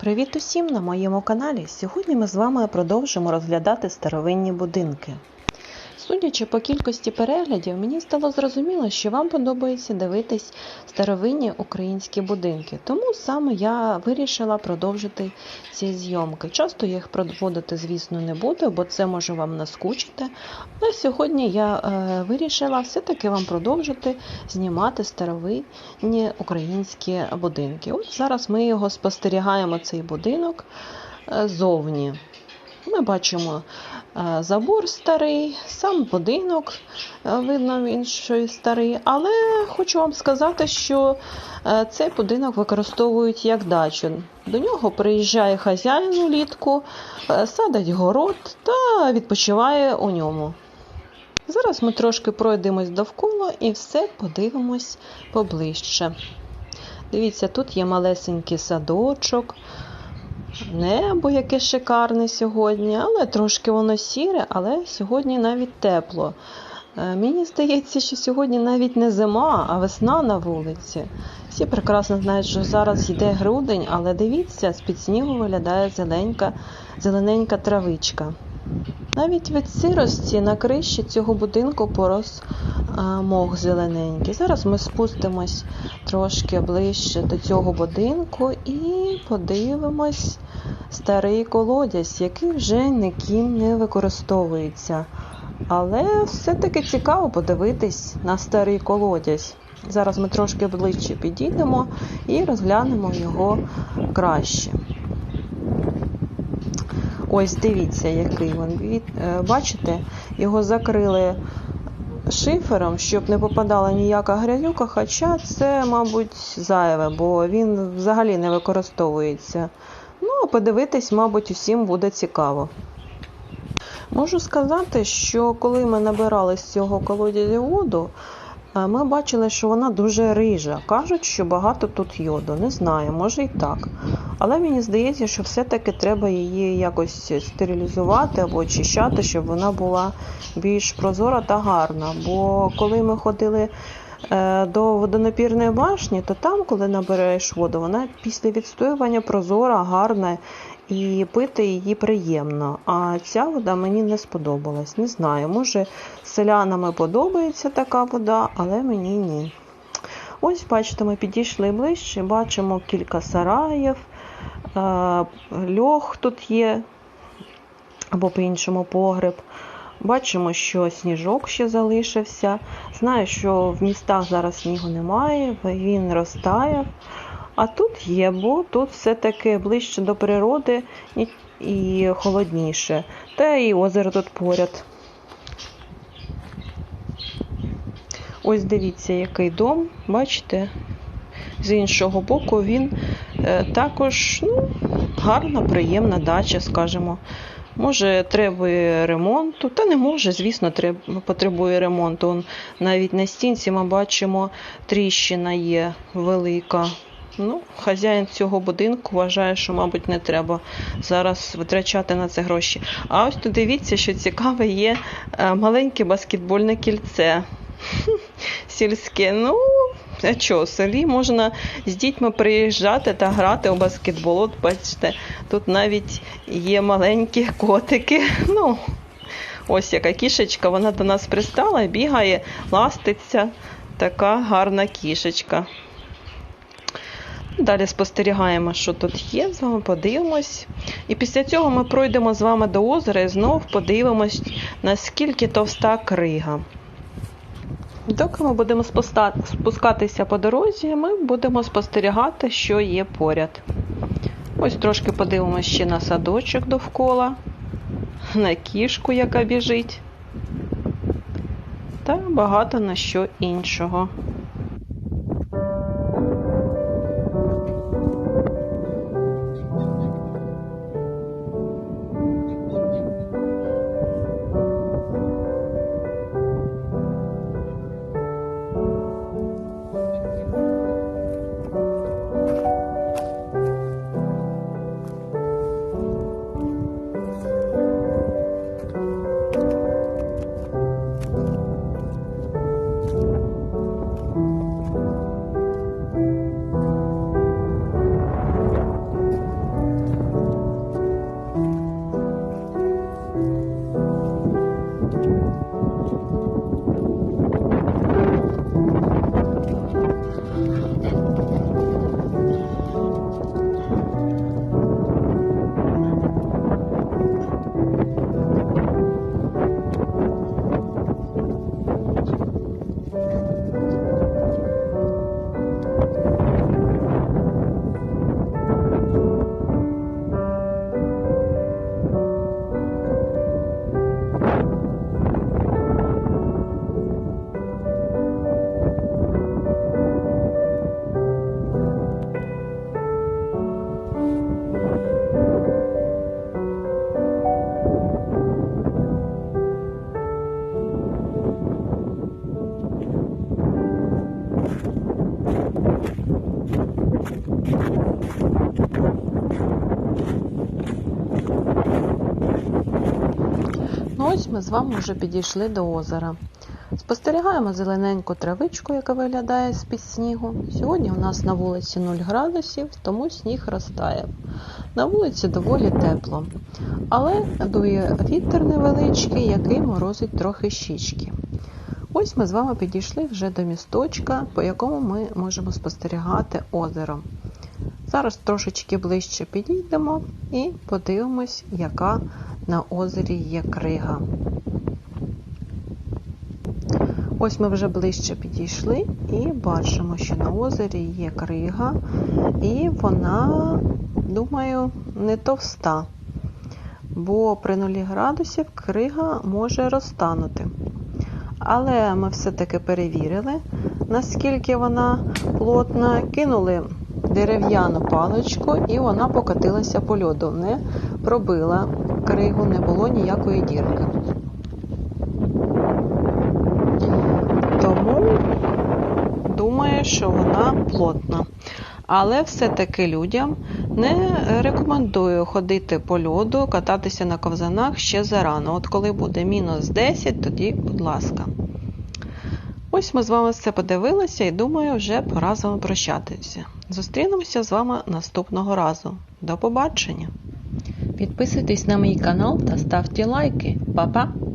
Привіт усім на моєму каналі. Сьогодні ми з вами продовжимо розглядати старовинні будинки. Судячи по кількості переглядів, мені стало зрозуміло, що вам подобається дивитись старовинні українські будинки. Тому саме я вирішила продовжити ці зйомки. Часто їх проводити, звісно, не буду, бо це може вам наскучити. Але сьогодні я е, вирішила все-таки вам продовжити знімати старовинні українські будинки. От зараз ми його спостерігаємо, цей будинок е, зовні. Ми бачимо е, забор старий, сам будинок, е, видно він, що старий, але хочу вам сказати, що е, цей будинок використовують як дачу. До нього приїжджає хазяїн улітку, садить город та відпочиває у ньому. Зараз ми трошки пройдемось довкола і все подивимось поближче. Дивіться, тут є малесенький садочок. Небо яке шикарне сьогодні, але трошки воно сіре, але сьогодні навіть тепло. Е, Мені здається, що сьогодні навіть не зима, а весна на вулиці. Всі прекрасно знають, що зараз йде грудень, але дивіться, з-під снігу виглядає зеленька, зелененька травичка. Навіть від сирості на криші цього будинку порос мох зелененький. Зараз ми спустимось трошки ближче до цього будинку і подивимось старий колодязь, який вже ніким не використовується. Але все-таки цікаво подивитись на старий колодязь. Зараз ми трошки ближче підійдемо і розглянемо його краще. Ось дивіться, який він. Бачите, його закрили шифером, щоб не попадала ніяка грязюка, хоча це, мабуть, зайве, бо він взагалі не використовується. Ну, а подивитись, мабуть, усім буде цікаво. Можу сказати, що коли ми набирали з цього колодязя воду, ми бачили, що вона дуже рижа. Кажуть, що багато тут йоду. Не знаю, може і так. Але мені здається, що все-таки треба її якось стерилізувати або очищати, щоб вона була більш прозора та гарна. Бо коли ми ходили до водонапірної башні, то там, коли набираєш воду, вона після відстоювання прозора, гарна і пити її приємно. А ця вода мені не сподобалась. Не знаю, може селянами подобається така вода, але мені ні. Ось, бачите, ми підійшли ближче, бачимо кілька сараїв, льох тут є, або по-іншому погреб. Бачимо, що сніжок ще залишився. Знаю, що в містах зараз снігу немає, він розтаяв. А тут є, бо тут все-таки ближче до природи і, і холодніше. Та і озеро тут поряд. Ось дивіться, який дом, бачите? З іншого боку, він е, також ну, гарна, приємна дача, скажімо. Може, требує ремонту, та не може, звісно, треба, потребує ремонту. Навіть на стінці ми бачимо, тріщина є велика. Ну, Хазяїн цього будинку вважає, що, мабуть, не треба зараз витрачати на це гроші. А ось тут дивіться, що цікаве є маленьке баскетбольне кільце. Сільське. Ну, а що, в селі можна з дітьми приїжджати та грати у баскетбол. От бачите, тут навіть є маленькі котики. Ну, Ось яка кішечка, вона до нас пристала, бігає, ластиться. Така гарна кішечка. Далі спостерігаємо, що тут є, з вами подивимось. І після цього ми пройдемо з вами до озера і знов подивимось, наскільки товста крига. Доки ми будемо спускатися по дорозі, ми будемо спостерігати, що є поряд. Ось трошки подивимося ще на садочок довкола, на кішку, яка біжить, та багато на що іншого. Ми з вами вже підійшли до озера. Спостерігаємо зелененьку травичку, яка виглядає з-під снігу. Сьогодні у нас на вулиці 0 градусів, тому сніг розтаяв. На вулиці доволі тепло, але дує вітер невеличкий, який морозить трохи щічки. Ось ми з вами підійшли вже до місточка, по якому ми можемо спостерігати озеро. Зараз трошечки ближче підійдемо і подивимось, яка на озері є крига. Ось ми вже ближче підійшли і бачимо, що на озері є крига, і вона, думаю, не товста, бо при нулі градусів крига може розтанути. Але ми все-таки перевірили, наскільки вона плотна, кинули дерев'яну паличку, і вона покотилася по льоду, не пробила кригу, не було ніякої дірки. Тому думаю, що вона плотна. Але все-таки людям не рекомендую ходити по льоду, кататися на ковзанах ще зарано. От коли буде мінус 10, тоді, будь ласка. Ось ми з вами все подивилися і думаю, вже пора з вами прощатися. Зустрінемося з вами наступного разу. До побачення! Підписуйтесь на мій канал та ставте лайки. Па-па!